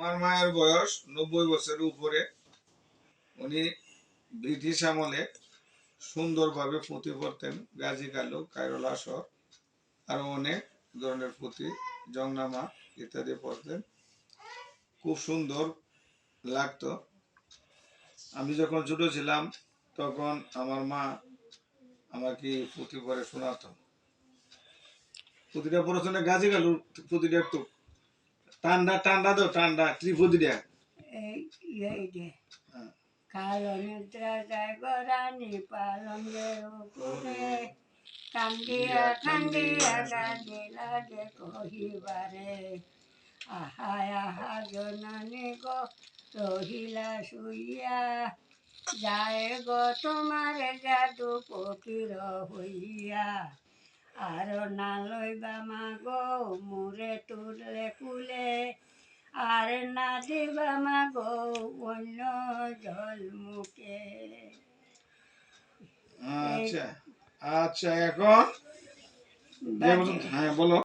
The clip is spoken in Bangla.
আমার মায়ের বয়স নব্বই বছরের উপরে। উনি ব্রিটিশ আমলে সুন্দরভাবে পুঁথি পড়তেন গাজী কালু, কায়রল আসর, আরও অনেক ধরনের পুঁথি জংনামা ইত্যাদি পড়তেন খুব সুন্দর লাগতো। আমি যখন ছোট ছিলাম, তখন আমার মা আমাকে পুঁথি পড়ে শোনাতো। পুঁথিটা পড়াশোনা গাজী কালুর পুঁথিটা একটু টান্ডা টান্ডা দাও টান্ডা ত্রিপুদিটা এই এই যে। হ্যাঁ। কালো নিদ্রা যায় কহিবারে। আহা আহা রহিলা শুইয়া। যায় গো তোমার জাদু ফকির হইয়া। আর না লইবা মা গো মুরে তুললে কুলে। আর না দেবা মা গো অন্য জল মুখে আচ্ছা আচ্ছা এখন? হ্যাঁ বলো